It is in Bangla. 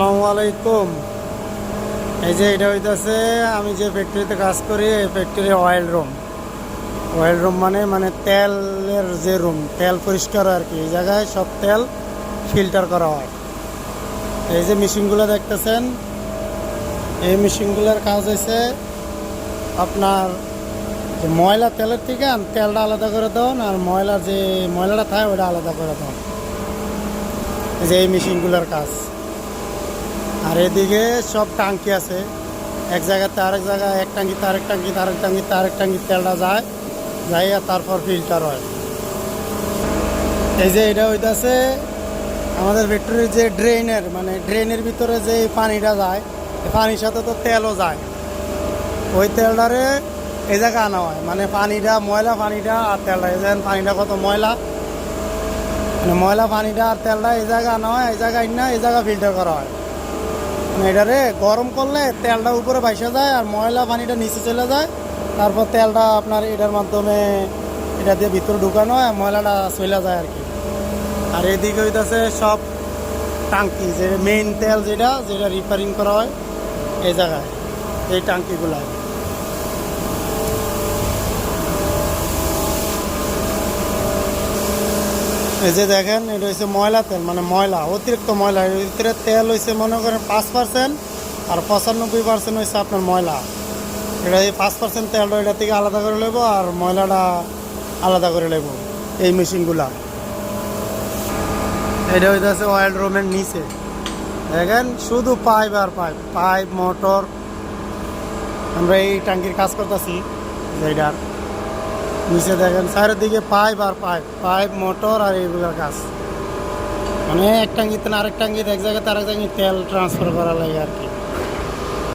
আসসালামু আলাইকুম। এই যে এটা হইতাছে, আমি যে ফ্যাক্টরিতে কাজ করি, এই factory oil room oil room মানে মানে তেলের যে রুম তেল পরিষ্কার আর কি, এই জায়গায় সব তেল ফিল্টার করা হয়। এই যে মেশিনগুলো দেখতেছেন, এই মেশিনগুলোর কাজ হয়েছে আপনার যে ময়লা তেলের থেকে তেলটা আলাদা করে দেন আর ময়লা যে ময়লাটা থাকে ওটা আলাদা করে দেন এই যে এই মেশিনগুলোর কাজ। আর এদিকে সব টাঙ্কি আছে। এক জায়গাতে আরেক জায়গায় এক টাঙ্কি তার এক আরেক টাঙ্কিতে আরেক টাঙ্কিতে তেলটা যায়, যাইয়া তারপর ফিল্টার হয়। এই যে এটা হইতাছে আমাদের ফ্যাক্টরির যে ড্রেনের মানে ড্রেনের ভিতরে যে পানিটা যায় পানির সাথে তো তেলও যায়। ওই তেলটারে এই জায়গায় আনা হয়। মানে পানিটা, ময়লা পানিটা আর তেলটা, এই যেন পানিটা কত ময়লা? মানে ময়লা পানিটা আর তেলটা এই জায়গায় আনা হয়, এই জায়গায় না, এই জায়গা ফিল্টার করা হয়। এটারে গরম করলে তেলটা উপরে বাইসা যায় আর ময়লা পানিটা নিচে চলে যায়। তারপর তেলটা আপনার এটার মাধ্যমে এটা দিয়ে ভিতরে ঢুকানো হয় ময়লাটা চলে যায় আর কি। আর এদিকে হইতেছে সব টাঙ্কি, যে মেইন তেল যেটা যেটা রিপেয়ারিং করা হয় এই জায়গায়, এই টাঙ্কিগুলো এই যে দেখেন, এটা হচ্ছে ময়লা তেল মানে ময়লা, অতিরিক্ত ময়লা ভিতরে তেল হয়েছে মনে করেন পাঁচ পার্সেন্ট আর পঁচানব্বই পার্সেন্ট হচ্ছে আপনার ময়লা। এটা এই পাঁচ পার্সেন্ট তেলটা এটা থেকে আলাদা করে নেব আর ময়লাটা আলাদা করে নেব এই মেশিনগুলা। এটা হইতেছে অয়েল রুমের নিচে। দেখেন, শুধু পাইপ আর পাইপ পাইপ মোটর আমরা এই ট্যাঙ্কির কাজ করতেছি যেটার নিচে দেখেন, চারিদিকে পাইপ আর পাইপ পাইপ, মোটর আর এইগুলোর কাজ। মানে এক টাঙ্গিতে আরেক টাঙ্গিতে এক জায়গাতে আরেক জায়গায় তেল ট্রান্সফার করা লাগে আর কি।